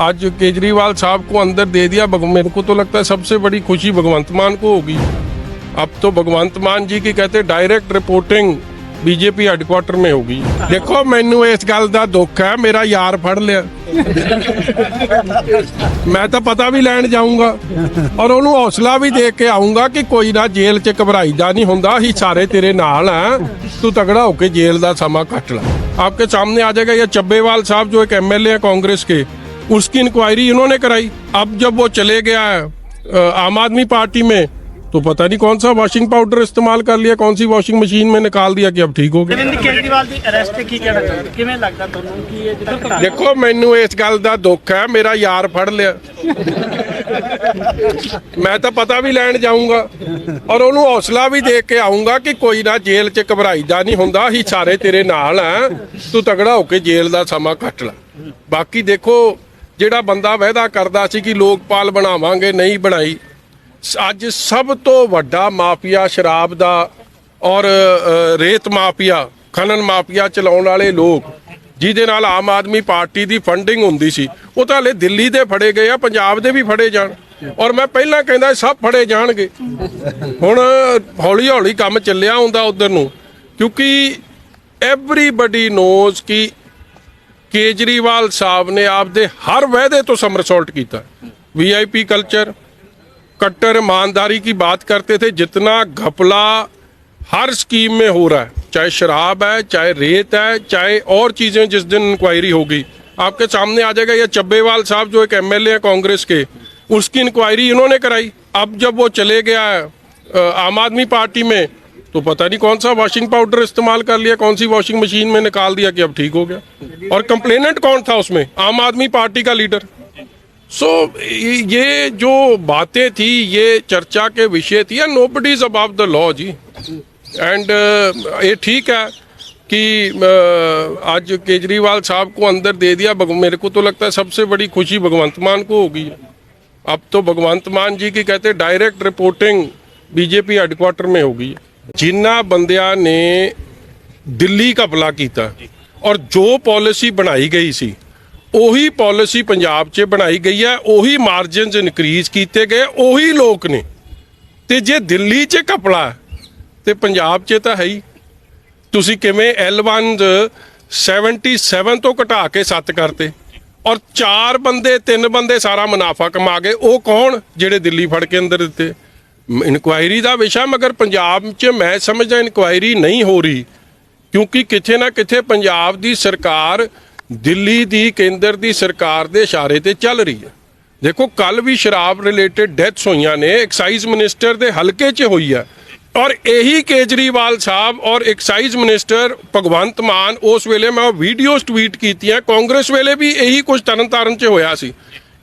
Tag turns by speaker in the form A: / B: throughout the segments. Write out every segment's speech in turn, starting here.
A: आज केजरीवाल साहब को अंदर दे दिया भग- मेरे को तो लगता है सबसे बड़ी खुशी भगवंत मान को होगी अब तो भगवंत मान जी की कहते डायरेक्ट रिपोर्टिंग ਬੀਜੇਪੀ ਹੈੱਡਕੁਆਟਰ ਮੇ ਹੋਗੀ ਦੇਖੋ ਮੈਨੂੰ ਇਸ ਗੱਲ ਦਾ ਦੁੱਖ ਹੈ ਮੇਰਾ ਯਾਰ ਫੜ ਲਿਆ ਮੈਂ ਤਾਂ ਪਤਾ ਵੀ ਲੈਣ ਜਾਊਂਗਾ ਔਰ ਉਹਨੂੰ ਹੌਸਲਾ ਵੀ ਦੇ ਕੇ ਆਊਂਗਾ ਕਿ ਕੋਈ ਨਾ ਜੇਲ੍ਹ 'ਚ ਘਬਰਾਈਦਾ ਨਹੀਂ ਹੁੰਦਾ ਅਸੀਂ ਸਾਰੇ ਤੇਰੇ ਨਾਲ ਆ ਤੂੰ ਤਗੜਾ ਹੋ ਕੇ ਜੇਲ੍ਹ ਦਾ ਸਮਾਂ ਕੱਟ ਲੈ आपके सामने आ जाएगा ये चब्बेवाल साहब जो एक एमएलए है कांग्रेस के उसकी इंक्वायरी इन्होंने कराई अब जब वो चले गया है अ, आम आदमी पार्टी में तो पता नहीं कौन सा वॉशिंग पाउडर इस्तेमाल कर लिया कौन सी वॉशिंग मशीन में निकाल दिया कि अब ठीक हो गया
B: ਅਰਵਿੰਦ ਕੇਜਰੀਵਾਲ ਦੀ ਅਰੈਸਟ ਤੇ ਕੀ ਕਹਿਣਾ ਚਾਹੁੰਦੇ ਕਿਵੇਂ ਲੱਗਦਾ ਤੁਹਾਨੂੰ ਕਿ ਇਹ ਜਿਹੜਾ ਘਟਨਾ
A: ਦੇਖੋ ਮੈਨੂੰ ਇਸ ਗੱਲ ਦਾ ਦੁੱਖ ਹੈ ਮੇਰਾ ਯਾਰ ਫੜ ਲਿਆ ਮੈਂ ਤਾਂ ਪਤਾ ਵੀ ਲੈਣ ਜਾਊਂਗਾ। ਔਰ ਉਹਨੂੰ ਹੌਸਲਾ ਵੀ ਦੇ ਕੇ ਆਊਂਗਾ ਕਿ ਕੋਈ ਨਾ ਜੇਲ੍ਹ 'ਚ ਘਬਰਾਈਦਾ ਨਹੀਂ ਹੁੰਦਾ, ਅਸੀਂ ਸਾਰੇ ਤੇਰੇ ਨਾਲ ਆ। ਤੂੰ ਤਗੜਾ ਹੋ ਕੇ ਜੇਲ੍ਹ ਦਾ ਸਮਾਂ ਕੱਟ ਲੈ। ਬਾਕੀ ਦੇਖੋ, ਜਿਹੜਾ ਬੰਦਾ ਵਾਅਦਾ ਕਰਦਾ ਸੀ ਕਿ ਲੋਕਪਾਲ ਬਣਾਵਾਂਗੇ, ਨਹੀਂ ਬਣਾਈ, ਅੱਜ ਸਭ ਤੋਂ ਵੱਡਾ ਮਾਫੀਆ ਸ਼ਰਾਬ ਦਾ ਔਰ ਰੇਤ ਮਾਫੀਆ, ਖਨਨ ਮਾਫੀਆ ਚਲਾਉਣ ਵਾਲੇ ਲੋਕ, ਜਿਹਦੇ ਨਾਲ ਆਮ ਆਦਮੀ ਪਾਰਟੀ ਦੀ ਫੰਡਿੰਗ ਹੁੰਦੀ ਸੀ, ਉਹ ਤਾਂ ਹਲੇ ਦਿੱਲੀ ਦੇ ਫੜੇ ਗਏ ਆ, ਪੰਜਾਬ ਦੇ ਵੀ ਫੜੇ ਜਾਣ। ਔਰ ਮੈਂ ਪਹਿਲਾਂ ਕਹਿੰਦਾ ਸੀ ਸਭ ਫੜੇ ਜਾਣਗੇ ਹੁਣ ਹੌਲੀ ਹੌਲੀ ਕੰਮ ਚੱਲਿਆ ਹੁੰਦਾ ਉਧਰ ਨੂੰ ਕਿਉਂਕਿ ਐਵਰੀਬਡੀ ਨੋਜ਼ ਕਿ ਕੇਜਰੀਵਾਲ ਸਾਹਿਬ ਨੇ ਆਪਦੇ ਹਰ ਵਾਅਦੇ ਤੋਂ ਸਮਰਸੌਲਟ ਕੀਤਾ वीआईपी कल्चर कट्टर ईमानदारी की बात करते थे जितना घपला हर स्कीम में हो रहा है चाहे शराब है चाहे रेत है चाहे और चीजें जिस दिन इंक्वायरी होगी आपके सामने आ जाएगा ये चब्बेवाल साहब जो एक एमएलए है कांग्रेस के उसकी इंक्वायरी इन्होंने कराई। अब जब वो चले गया है आम आदमी पार्टी में तो पता नहीं कौन सा वॉशिंग पाउडर इस्तेमाल कर लिया कौन सी वॉशिंग मशीन में निकाल दिया कि अब ठीक हो गया। और कंप्लेनेंट कौन था उसमें? आम आदमी पार्टी का लीडर सो so, ये जो बातें थी ये चर्चा के विषय थी nobody is above the law ji. And ये ठीक है कि आज केजरीवाल साहब को अंदर दे दिया मेरे को तो लगता है सबसे बड़ी खुशी भगवंत मान को होगी। अब तो भगवंत मान जी की कहते डायरेक्ट रिपोर्टिंग बीजेपी हेडक्वार्टर में होगी जिन्ना ਬੰਦਿਆਂ ਨੇ ਦਿੱਲੀ ਕਪਲਾ ਕੀਤਾ ਔਰ ਜੋ ਪਾਲਿਸੀ ਬਣਾਈ ਗਈ ਸੀ ਉਹੀ ਪਾਲਿਸੀ ਪੰਜਾਬ 'ਚ ਬਣਾਈ ਗਈ ਹੈ ਉਹੀ ਮਾਰਜਨਸ ਇਨਕਰੀਜ਼ ਕੀਤੇ ਗਏ ਉਹੀ ਲੋਕ ਨੇ ਤੇ ਜੇ ਦਿੱਲੀ 'ਚ ਕਪਲਾ ਹੈ, ਤੇ ਪੰਜਾਬ 'ਚ ਤਾਂ ਹੈ ਹੀ ਤੁਸੀਂ ਕਿਵੇਂ L1 77 ਤੋਂ ਘਟਾ ਕੇ 7 ਕਰਤੇ ਔਰ ਚਾਰ ਬੰਦੇ, ਤਿੰਨ ਬੰਦੇ ਸਾਰਾ ਮੁਨਾਫਾ ਕਮਾ ਗਏ। ਉਹ ਕੌਣ? ਜਿਹੜੇ ਦਿੱਲੀ ਫੜ ਕੇ ਅੰਦਰ ਦਿੱਤੇ। ਇਨਕੁਆਇਰੀ ਦਾ ਵਿਸ਼ਾ, ਮਗਰ ਪੰਜਾਬ 'ਚ ਮੈਂ ਸਮਝਦਾ ਇਨਕੁਆਇਰੀ ਨਹੀਂ ਹੋ ਰਹੀ। ਕਿਉਂਕਿ ਕਿਥੇ ਨਾ ਕਿਥੇ ਪੰਜਾਬ ਦੀ ਸਰਕਾਰ ਦਿੱਲੀ ਦੀ ਕੇਂਦਰ ਦੀ ਸਰਕਾਰ ਦੇ ਇਸ਼ਾਰੇ ਤੇ ਚੱਲ ਰਹੀ ਹੈ। ਦੇਖੋ ਕੱਲ ਵੀ ਸ਼ਰਾਬ ਰਿਲੇਟਡ ਡੈਥਸ ਹੋਈਆਂ ਨੇ। ਐਕਸਾਈਜ਼ ਮਿਨਿਸਟਰ ਦੇ ਹਲਕੇ 'ਚ ਹੋਈ ਹੈ। ਔਰ ਇਹੀ ਕੇਜਰੀਵਾਲ ਸਾਹਿਬ ਔਰ ਐਕਸਾਈਜ਼ ਮਿਨਿਸਟਰ ਭਗਵੰਤ ਮਾਨ ਉਸ ਵੇਲੇ ਮੈਂ ਉਹ ਵੀਡੀਓਜ਼ ਟਵੀਟ ਕੀਤੀਆਂ, ਕਾਂਗਰਸ ਵੇਲੇ ਵੀ ਇਹੀ ਕੁਝ ਤਰਨਤਾਰਨ 'ਚ ਹੋਇਆ ਸੀ।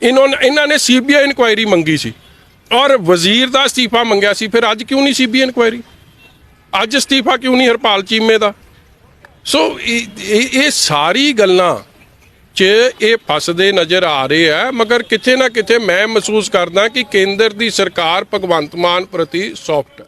A: ਇਹਨਾਂ ਨੇ ਇਹਨਾਂ ਨੇ ਸੀਬੀਆਈ ਇਨਕੁਆਇਰੀ ਮੰਗੀ ਸੀ। ਔਰ ਵਜ਼ੀਰ ਦਾ ਅਸਤੀਫਾ ਮੰਗਿਆ ਸੀ, ਫਿਰ ਅੱਜ ਕਿਉਂ ਨਹੀਂ ਸੀਬੀਆਈ ਇਨਕੁਆਇਰੀ ਅੱਜ ਅਸਤੀਫਾ ਕਿਉਂ ਨਹੀਂ ਹਰਪਾਲ ਚੀਮੇ ਦਾ? ਸੋ ਇਹ, ਇਹ- ਇਹ ਸਾਰੀ ਗੱਲਾਂ 'ਚ ਇਹ ਫਸਦੇ ਨਜ਼ਰ ਆ ਰਹੇ ਆ, ਮਗਰ ਕਿਤੇ ਨਾ ਕਿਤੇ ਮੈਂ ਮਹਿਸੂਸ ਕਰਦਾ ਕਿ ਕੇਂਦਰ ਦੀ ਸਰਕਾਰ ਭਗਵੰਤ ਮਾਨ ਪ੍ਰਤੀ ਸੌਫਟ ਹੈ।